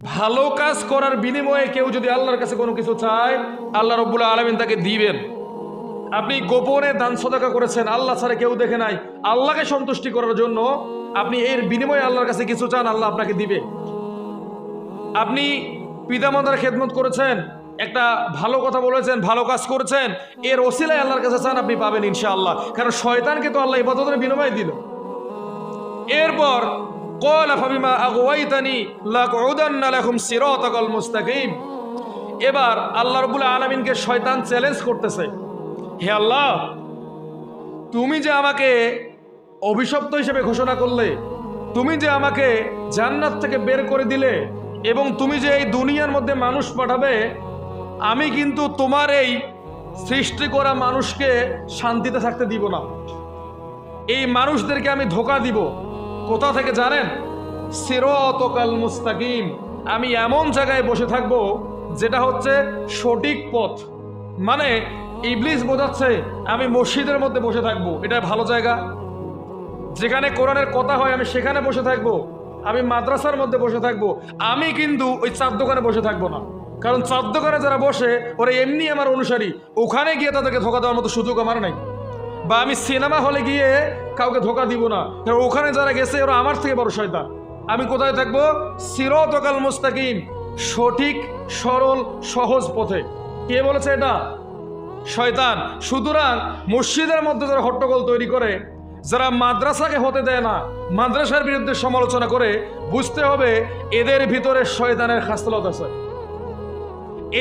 ভালো কাজ করার বিনিময়ে কেউ যদি আল্লাহর কাছে কোনো কিছু চায়, আল্লাহ রব্বুল আলমিন তাকে দিবেন। আপনি গোপনে দান সদাকা করেছেন, আল্লাহ ছাড়া কেউ দেখে নাই। আল্লাহকে সন্তুষ্টি করার জন্য আপনি এর বিনিময়ে আল্লাহর কাছে কিছু চান, আল্লাহ আপনাকে দিবে। আপনি পিতামাতার খেদমত করেছেন, একটা ভালো কথা বলেছেন, ভালো কাজ করেছেন, এর ওসিলায় আল্লাহর কাছে চান আপনি পাবেন ইনশাআল্লাহ। কারণ শয়তানকে তো আল্লাহ ইবাদতের বিনিময় দিল। এরপর কল ফাবিমা আগুয়াইতানি লাকউদান্না লাকুম সিরাতাকাল মুস্তাকিম এবার আল্লাহ রবুল আলমিনকে শয়তান চ্যালেঞ্জ করতেছে। হে আল্লাহ, তুমি যে আমাকে অভিশপ্ত হিসেবে ঘোষণা করলে, তুমি যে আমাকে জান্নাত থেকে বের করে দিলে, এবং তুমি যে এই দুনিয়ার মধ্যে মানুষ পাঠাবে, আমি কিন্তু তোমার এই সৃষ্টি করা মানুষকে শান্তিতে থাকতে দিব না। এই মানুষদেরকে আমি ধোকা দিব। কোথা থেকে জানেন? সিরতকাল মুস্তাকিম। আমি এমন জায়গায় বসে থাকব, যেটা হচ্ছে সঠিক পথ। মানে ইবলিস বোঝাচ্ছে, আমি মসজিদের মধ্যে বসে থাকব। এটা ভালো জায়গা। যেখানে কোরআনের কথা হয়, আমি সেখানে বসে থাকব। আমি মাদ্রাসার মধ্যে বসে থাকব। আমি কিন্তু ওই চার দোকানে বসে থাকব না। কারণ চার দোকানে যারা বসে, ওরা এমনি আমার অনুসারী। ওখানে গিয়ে তাদেরকে ধোকা দেওয়ার মতো সুযোগ আমার নাই। বা আমি সিনেমা হলে গিয়ে কাউকে ধোকা দিব না। ওখানে যারা গেছে, ওরা আমার থেকে বড় শয়তান। আমি কোথায় থাকব? সিরতকাল মুস্তাকিম। সঠিক, সরল, সহজ পথে। কে বলেছে এটা? শয়তান। সুতরাং মসজিদের মধ্যে যারা হট্টগোল তৈরি করে, যারা মাদ্রাসাকে হতে দেয় না, মাদ্রাসার বিরুদ্ধে সমালোচনা করে, বুঝতে হবে এদের ভিতরে শয়তানের খাস্তলত আছে।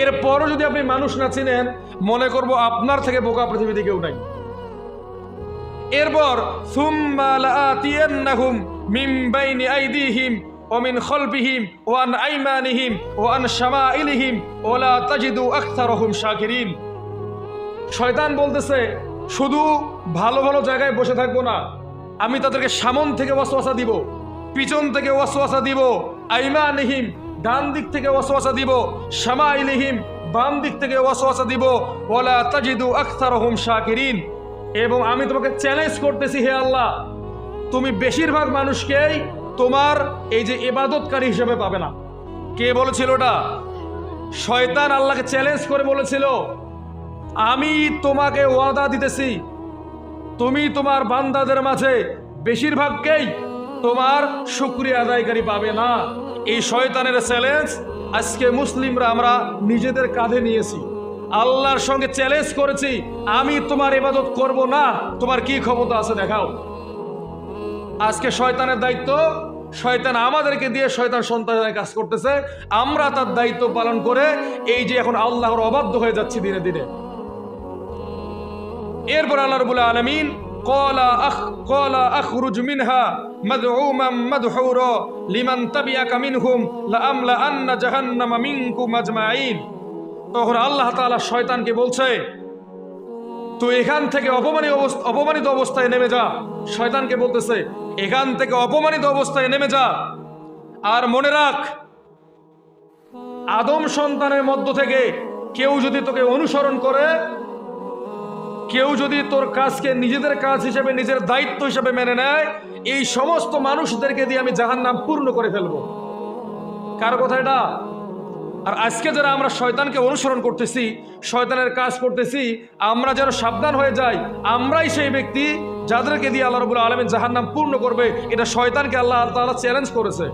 এরপরও যদি আপনি মানুষ না চিনেন, মনে করব আপনার থেকে বোকা পৃথিবীতে কেউ নাই। এরপর, সুম্মা লাআতিয়ান্নাহুম মিন বাইনি আইদিহিম ওয়া মিন খালফিহিম ওয়া আন আইমানিহিম ওয়া আন শামাইলিহিম ওয়া লা তাজিদু আকতারহুম শাকিরিন। শয়তান বলতেছে, শুধু ভালো ভালো জায়গায় বসে থাকব না, আমি তাদেরকে সামন থেকে ওয়াসওয়াসা দিব, পিছন থেকে ওয়াসওয়াসা দিব, আইমানিহিম ডান দিক থেকে ওয়াসওয়াসা দিব, শামাইলিহিম বাম দিক থেকে ওয়াসওয়াসা দিব ওলা তাজিদু আকতারহুম শাকিরিন। এবং আমি তোমাকে চ্যালেঞ্জ করতেছি, হে আল্লাহ। তুমি বেশিরভাগ মানুষকেই তোমার এই যে এবাদতকারী হিসেবে পাবে না। কে বলেছিল ওটা? শয়তান আল্লাহকে চ্যালেঞ্জ করে বলেছিল, আমি তোমাকে ওয়াদা দিতেছি। তুমি তোমার বান্দাদের মাঝে বেশিরভাগকেই তোমার শুক্রিয়া আদায়কারী পাবে না। এই শয়তানের চ্যালেঞ্জ আজকে মুসলিমরা আমরা নিজেদের কাঁধে নিয়েছি। আল্লাহর সঙ্গে চ্যালেঞ্জ করেছি, আমি তোমার ইবাদত করব না। তোমার কি ক্ষমতা আছে দেখাও। আজকে শয়তানের দায়িত্ব, শয়তান আমাদেরকে দিয়ে শয়তান সন্তানের কাজ করতেছে। আমরা তার দায়িত্ব পালন করে এই যে এখন আল্লাহর অবাধ্য হয়ে যাচ্ছি দিনে দিনে। এরপর আল্লাহ রবুল্লা আলমিন কলা আখ তখন আল্লাহ তাআলা শয়তানকে বলছে, তুই এখান থেকে অপমানিত অবস্থা অপমানিত অবস্থায় নেমে যা। শয়তানকে বলতেছে, এখান থেকে অপমানিত অবস্থায় নেমে যা। আর মনে রাখ, আদম সন্তানের মধ্য থেকে কেউ যদি তোকে অনুসরণ করে, কেউ যদি তোর কাজকে নিজেদের কাজ হিসেবে, নিজের দায়িত্ব হিসেবে মেনে নেয়, এই সমস্ত মানুষদেরকে দিয়ে আমি জাহান নাম পূর্ণ করে ফেলব। কার কথা এটা? আর আজকে যারা আমরা শয়তানকে অনুসরণ করতেছি, শয়তানের কাজ করতেছি, আমরা যেন সাবধান হয়ে যাই, আমরাই সেই ব্যক্তি যাদেরকে দিয়ে আল্লাহ রবুল আলমের জাহার নাম পূর্ণ করবে। এটা শয়তানকে আল্লাহ তালা চ্যালেঞ্জ করেছে।